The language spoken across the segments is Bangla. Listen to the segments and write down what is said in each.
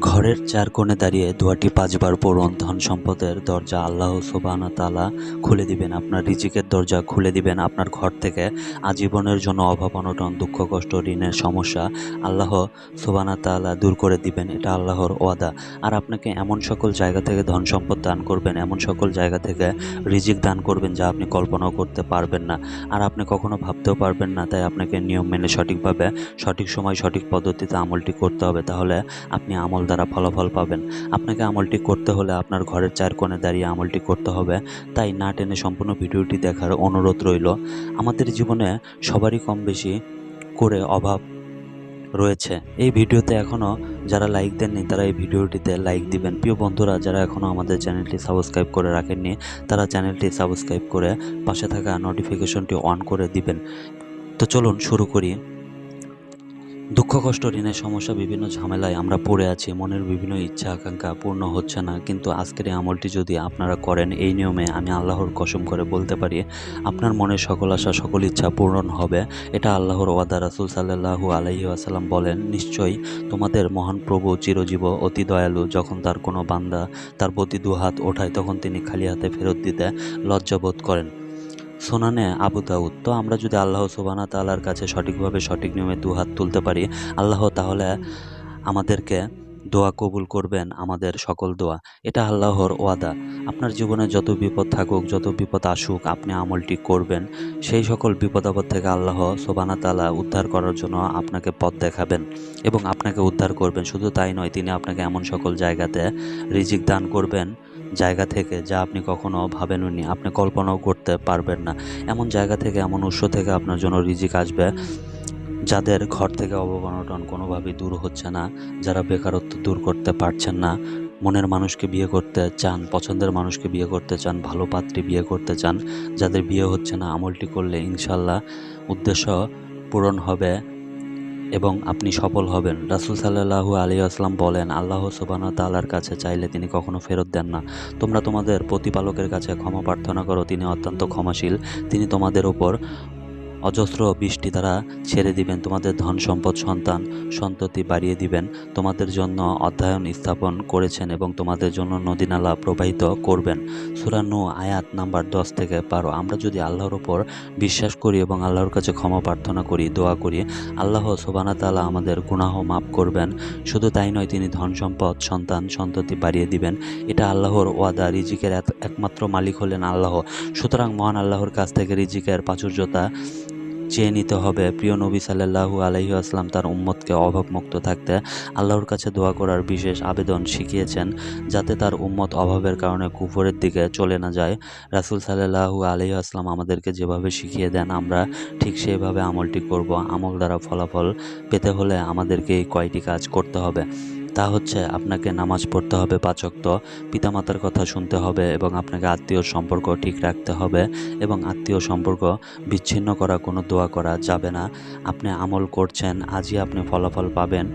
ঘরের চার কোণে দাঁড়িয়ে দোয়াটি পাঁচবার পড়ুন, ধন সম্পদের দরজা আল্লাহ সুবাহানা তালা খুলে দিবেন, আপনার রিজিকের দরজা খুলে দিবেন, আপনার ঘর থেকে আজীবনের জন্য অভাব, অনটন, দুঃখ, কষ্ট, ঋণের সমস্যা আল্লাহ সুবাহানা তালা দূর করে দিবেন, এটা আল্লাহর ওয়াদা। আর আপনাকে এমন সকল জায়গা থেকে ধন সম্পদ দান করবেন, এমন সকল জায়গা থেকে রিজিক দান করবেন যা আপনি কল্পনাও করতে পারবেন না। আর আপনি কখনো ভাবতেও পারবেন না, তাই আপনাকে নিয়ম মেনে সঠিকভাবে, সঠিক সময়, সঠিক পদ্ধতিতে আমলটি করতে হবে। তাহলে আপনি আমল দ্বারা ফলাফল পাবেন। আপনাকে আমলটি করতে হলে আপনার ঘরের চার কোণে দাঁড়িয়ে আমলটি করতে হবে। তাই না টেনে সম্পূর্ণ ভিডিওটি দেখার অনুরোধ রইল। আমাদের জীবনে সবারই কম বেশি করে অভাব রয়েছে। এই ভিডিওতে এখনও যারা লাইক দেননি, তারা এই ভিডিওটিতে লাইক দিবেন। প্রিয় বন্ধুরা, যারা এখনও আমাদের চ্যানেলটি সাবস্ক্রাইব করে রাখেননি, তারা চ্যানেলটি সাবস্ক্রাইব করে পাশে থাকা নোটিফিকেশনটি অন করে দিবেন। তো চলুন শুরু করি। দুঃখ, কষ্ট, ঋণের সমস্যা, বিভিন্ন ঝামেলায় আমরা পড়ে আছি, মনের বিভিন্ন ইচ্ছা, আকাঙ্ক্ষা পূর্ণ হচ্ছে না, কিন্তু আজকের এই আমলটি যদি আপনারা করেন, এই নিয়মে আমি আল্লাহর কসম করে বলতে পারি, আপনার মনের সকল আশা, সকল ইচ্ছা পূরণ হবে। এটা আল্লাহর ওয়াদা, রাসুল সাল্লাহু আলহি আসাল্লাম বলেন, নিশ্চয়ই তোমাদের মহান প্রভু চিরজীব, অতি দয়ালু, যখন তার কোনো বান্দা তার প্রতি দু হাত ওঠায়, তখন তিনি খালি হাতে ফেরত দিতে লজ্জাবোধ করেন। সোনানে আবু দাউদ, তো আমরা যদি আল্লাহ সুবানা তালার কাছে সঠিকভাবে সঠিক নিয়মে দু হাত তুলতে পারি, আল্লাহ তাহলে আমাদেরকে দোয়া কবুল করবেন, আমাদের সকল দোয়া। এটা আল্লাহর ওয়াদা। আপনার জীবনে যত বিপদ থাকুক, যত বিপদ আসুক, আপনি আমলটি করবেন। সেই সকল বিপদ আপদ থেকে আল্লাহ সোবানা তালা উদ্ধার করার জন্য আপনাকে পথ দেখাবেন এবং আপনাকে উদ্ধার করবেন। শুধু তাই নয়, তিনি আপনাকে এমন সকল জায়গাতে রিজিক দান করবেন জায়গা থেকে যা আপনি কখনো ভাবেননি, আপনি কল্পনাও করতে পারবেন না। এমন জায়গা থেকে, এমন উৎস থেকে আপনার জন্য রিজিক আসবে, যাদের ঘর থেকে অবগণটন কোনোভাবেই দূর হচ্ছে না, যারা বেকারত্ব দূর করতে পারছেন না, মনের মানুষকে বিয়ে করতে চান, পছন্দের মানুষকে বিয়ে করতে চান, ভালো পাত্রী বিয়ে করতে চান, যাদের বিয়ে হচ্ছে না, আমলটি করলে ইনশাল্লাহ উদ্দেশ্য পূরণ হবে। এবং আপনি সফল হবেন। রাসুল সাল্লাহু আলী আসলাম বলেন, আল্লাহ সুবানা তালার কাছে চাইলে তিনি কখনো ফেরত দেন না। তোমরা তোমাদের প্রতিপালকের কাছে ক্ষমা প্রার্থনা করো, তিনি অত্যন্ত ক্ষমাশীল। তিনি তোমাদের ওপর অজস্র বৃষ্টি দ্বারা ছেড়ে দিবেন তোমাদের ধন সম্পদ সন্তান, সন্ততি বাড়িয়ে দিবেন। তোমাদের জন্য অধ্যয়ন স্থাপন করেছেন এবং তোমাদের জন্য নদীনালা প্রবাহিত করবেন। সুরানু আয়াত নাম্বার দশ থেকে বারো। আমরা যদি আল্লাহর ওপর বিশ্বাস করি এবং আল্লাহর কাছে ক্ষমা প্রার্থনা করি, দোয়া করি, আল্লাহ সোবানা তালা আমাদের গুনাহ মাফ করবেন। শুধু তাই নয়, তিনি ধন সম্পদ, সন্তান, সন্ততি বাড়িয়ে দিবেন। এটা আল্লাহর ওয়াদা, রিজিকের এক- একমাত্র মালিক হলেন আল্লাহ। সুতরাং মহান আল্লাহর কাছ থেকে রিজিকের প্রাচুর্যতা চেয়ে নিতে হবে। প্রিয় নবী সাল্লাল্লাহু আলহি আসলাম তার উম্মতকে অভাবমুক্ত থাকতে আল্লাহর কাছে দোয়া করার বিশেষ আবেদন শিখিয়েছেন যাতে তার উম্মত অভাবের কারণে কুফরের দিকে চলে না যায়। রাসুল সাল্লাল্লাহু আলহি আসলাম আমাদেরকে যেভাবে শিখিয়ে দেন, আমরা ঠিক সেইভাবে আমলটি করব। আমল দ্বারা ফলাফল পেতে হলে আমাদেরকে এই কয়টি কাজ করতে হবে। তা হচ্ছে আপনাকে নামাজ পড়তে হবে পাচক্ত পিতামাতার কথা শুনতে হবে এবং আপনাকে আত্মীয় সম্পর্ক ঠিক রাখতে হবে এবং আত্মীয় সম্পর্ক বিচ্ছিন্ন করা, কোনো দোয়া করা যাবে না। আপনি আমল করছেন, আজই আপনি ফলাফল পাবেন।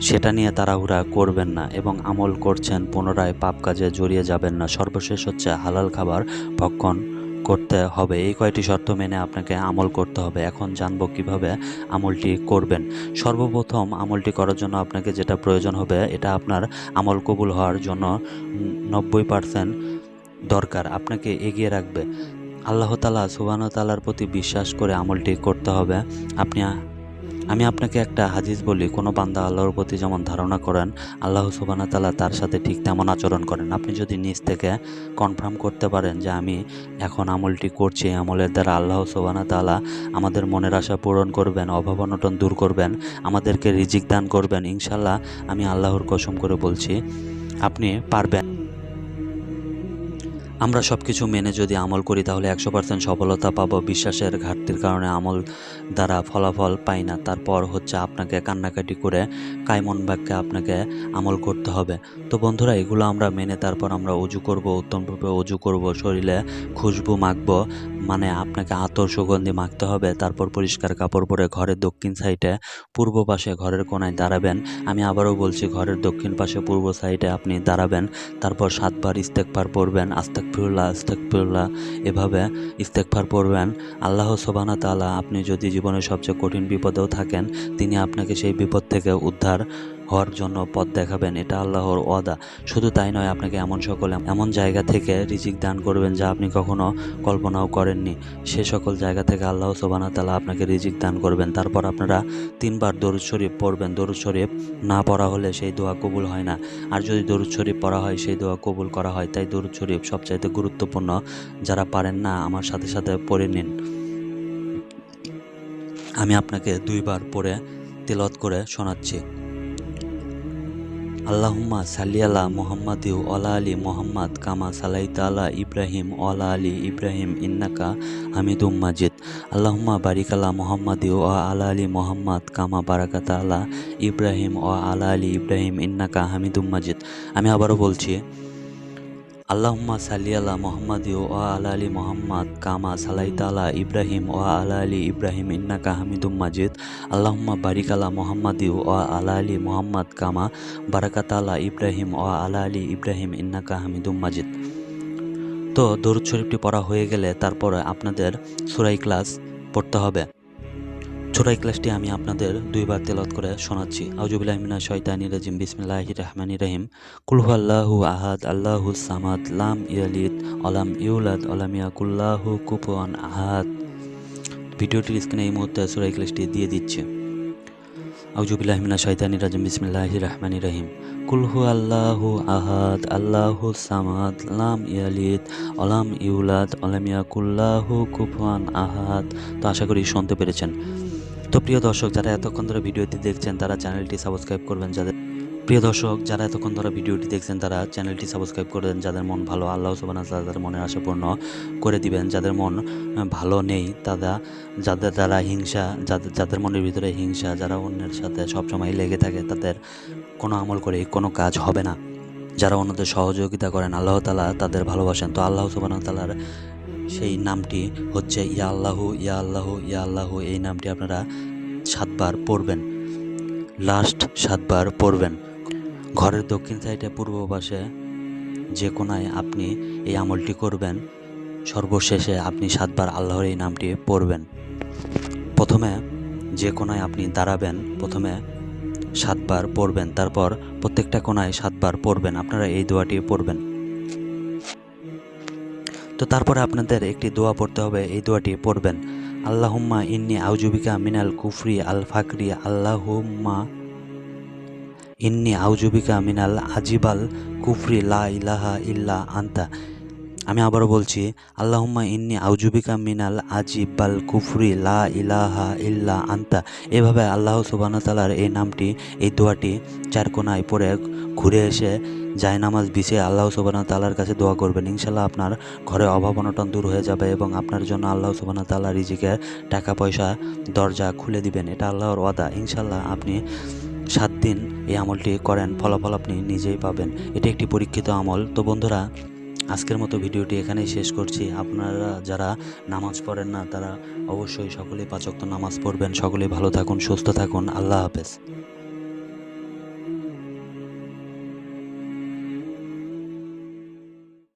সেটা নিয়ে তাড়াহুড়া করবেন না এবং আমল করছেন, পুনরায় পাপ কাজে জড়িয়ে যাবেন না। সর্বশেষ হচ্ছে হালাল খাবার, ভক্ষণ। করতে হবে। এই কয়টি শর্ত মেনে আপনাকে আমল করতে হবে। এখন জানব কীভাবে আমলটি করবেন। সর্বপ্রথম আমলটি করার জন্য আপনাকে যেটা প্রয়োজন হবে, এটা আপনার আমল কবুল হওয়ার জন্য নব্বই পার্সেন্ট দরকার। আপনাকে এগিয়ে রাখবে। আল্লাহ তালা সুবাহ তালার প্রতি বিশ্বাস করে আমলটি করতে হবে। আপনি আমি আপনাকে একটা হাদিস বলি, কোনো বান্দা আল্লাহর প্রতি যেমন ধারণা করেন, আল্লাহ সুবানা তালা তার সাথে ঠিক তেমন আচরণ করেন। আপনি যদি নিজ থেকে কনফার্ম করতে পারেন যে আমি এখন আমলটি করছি আমলের দ্বারা আল্লাহ সুবানা তালা আমাদের মনের আশা পূরণ করবেন, অভাব অনটন দূর করবেন, আমাদেরকে রিজিক দান করবেন ইনশাল্লাহ আমি আল্লাহর কসম করে বলছি, আপনি পারবেন। আমরা সব কিছু মেনে যদি আমল করি, তাহলে একশো পার্সেন্ট সফলতা পাবো। বিশ্বাসের ঘাটতির কারণে আমল দ্বারা ফলাফল পাই না। তারপর হচ্ছে আপনাকে কান্নাকাটি করে কায়মন বাক্যে আপনাকে আমল করতে হবে। তো বন্ধুরা, এগুলো আমরা মেনে তারপর আমরা অজু করব, উত্তমরূপে অজু করব, শরীরে খুশবু মাখব। মানে আপনাকে আতর সুগন্ধি মাখতে হবে। তারপর পরিষ্কার কাপড় পরে ঘরের দক্ষিণ সাইডে, পূর্ব পাশে ঘরের কোনায় দাঁড়াবেন। আমি আবারও বলছি, ঘরের দক্ষিণ পাশে, পূর্ব সাইডে আপনি দাঁড়াবেন। তারপর সাতবার ইস্তেকবার পড়বেন আস্তেকবার আস্তাকফিরুল্লাহ আস্তাকফিরুল্লাহ এভাবে ইস্তেকফার পড়বেন। আল্লাহ সোবানা তাআলা আপনি যদি জীবনের সবচেয়ে কঠিন বিপদেও থাকেন, তিনি আপনাকে সেই বিপদ থেকে উদ্ধার হওয়ার জন্য পথ দেখাবেন, এটা আল্লাহর ওয়াদা। শুধু তাই নয়, আপনাকে এমন সকল, এমন জায়গা থেকে রিজিক দান করবেন যা আপনি কখনো কল্পনাও করেননি। সে সকল জায়গা থেকে আল্লাহ সোবানা তালা আপনাকে রিজিক দান করবেন। তারপর আপনারা তিনবার দরুদ শরীফ পড়বেন। দরুদ শরীফ না পড়া হলে সেই দোয়া কবুল হয় না। আর যদি দরুদ শরীফ পড়া হয়, সেই দোয়া কবুল করা হয়। তাই দরুদ শরীফ সবচাইতে গুরুত্বপূর্ণ। যারা পারেন না, আমার সাথে সাথে পড়ে নিন। আমি আপনাকে দুইবার পড়ে তেলত করে শোনাচ্ছি। আল্লাহুম্মা সাল্লি আলা ইউ অলা আলী মোহাম্মদ কামা সালাইতা আলা ইব্রাহিম ওয়ালা আলী ইব্রাহিম ইন্নাকা হামিদুম মাজিদ। আল্লাহুম্মা বারিকালা আলা ইউ ওয়া আলা আলী মোহাম্মদ কামা বারাকাত আলা ইব্রাহিম ওয়া আলা আলী ইব্রাহিম ইন্নাকা হামিদুম মাজিদ। আমি আবারও বলছি আল্লাহুম্মা সাল্লি আলা মুহাম্মাদিউ ওয়া আলা আলি মুহাম্মাদ কামা সালাইতা আলা ইব্রাহিম ওয়া আলা আলি ইব্রাহিম ইন্নাকা হামিদুম মাজিদ। আল্লাহুম্মা বারিক আলা মুহাম্মাদিউ ওয়া আলা আলি মুহাম্মাদ কামা বারাকাত আলা ইব্রাহিম ও আলা আলী ইব্রাহিম ইন্নাকা হামিদুম মাজিদ। তো দরুদ শরীফটি পড়া হয়ে গেলে তারপরে আপনাদের সুরাই ক্লাস পড়তে হবে। সুরাই ক্লাসটি আমি আপনাদের দুইবার তেলত করে শোনাচ্ছি। আউজুবিল্লাহিমিনা শয়তানি রাজিম। বিসমিল্লাহ রহমানি রহিম। কুলহু আল্লাহু আহাদ, আল্লাহু সামাদ, লাম ইয়ালিদ অলাম ইউলাদ অলামিয়া কুল্লাহু কুপন আহাদ। ভিডিওটির স্ক্রিনে এই মুহূর্তে সুরাই ক্লাসটি দিয়ে দিচ্ছে। আউজুবিল্লাহিমিনা শয়তানি রাজিম। বিসমিল্লাহ রহমানি রহিম। কুলহু আল্লাহু আহাদ, আল্লাহু সামাদ, লাম ইয়ালিদ অলাম ইউলাদ অলামিয়া কুল্লাহু কুফান আহাদ। তো আশা করি শুনতে পেরেছেন। তো প্রিয় দর্শক, যারা এতক্ষণ ধরে ভিডিওটি দেখছেন, তারা চ্যানেলটি সাবস্ক্রাইব করবেন যাদের প্রিয় দর্শক, যারা এতক্ষণ ধরে ভিডিওটি দেখছেন, তারা চ্যানেলটি সাবস্ক্রাইব করবেন যাদের মন ভালো। আল্লাহ সুবানা তাদের মনের আশা পূর্ণ করে দিবেন। যাদের মন ভালো নেই, তারা যাদের দ্বারা হিংসা যাদের যাদের মনের ভিতরে হিংসা, যারা অন্যের সাথে সবসময় লেগে থাকে, তাদের কোনো আমল করে কোনো কাজ হবে না। যারা অন্যদের সহযোগিতা করেন, আল্লাহ তালা তাদের ভালোবাসেন। তো আল্লাহ সুবান তালার সেই নামটি হচ্ছে ইয়া আল্লাহু ইয়া আল্লাহু ইয়া আল্লাহু। এই নামটি আপনারা সাতবার পড়বেন। লাস্ট সাতবার পড়বেন। ঘরের দক্ষিণ সাইডে, পূর্ব পাশে যে কোনায় আপনি এই আমলটি করবেন, সর্বশেষে আপনি সাতবার আল্লাহর এই নামটি পড়বেন। প্রথমে যে কোনায় আপনি দাঁড়াবেন, প্রথমে সাতবার পড়বেন। তারপর প্রত্যেকটা কোনায় সাতবার পড়বেন। আপনারা এই দোয়াটি পড়বেন। তো তারপরে আপনাদের একটি দোয়া পড়তে হবে। এই দোয়াটি পড়বেন, আল্লাহুম্মা ইন্নি আউজুবিকা মিনাল কুফরি আল ফাকরি, আল্লাহুম্মা ইন্নি আউজুবিকা মিনাল আজিবাল কুফরি, লা ইলাহা ইল্লা আন্তা। আমি আবারও বলছি, আল্লাহুম্মা ইন্নি আউজুবিকা মিনাল আজিবাল কুফরি, লা ইলাহা ইল্লা আন্তা। এভাবে আল্লাহ সুবাহ তালার এই নামটি, এই দোয়াটি চার কোনায় পড়ে ঘুরে এসে নামাজ বিছিয়ে আল্লাহ সুবাহ তালার কাছে দোয়া করবেন। ইনশাল্লাহ আপনার ঘরে অভাব অনটন দূর হয়ে যাবে এবং আপনার জন্য আল্লাহ সুবাহ তালা রিজিকের টাকা, পয়সা, দরজা খুলে দিবেন। এটা আল্লাহর ওয়াদা। ইনশাল্লাহ আপনি সাত দিন এই আমলটি করেন, ফলাফল আপনি নিজেই পাবেন। এটি একটি পরীক্ষিত আমল। তো বন্ধুরা আজকের মতো ভিডিওটি এখানেই শেষ করছি। আপনারা যারা নামাজ পড়েন না, তারা অবশ্যই সকলেই পাচক নামাজ পড়বেন। সকলেই ভালো থাকুন, সুস্থ থাকুন। আল্লাহ হাফেজ।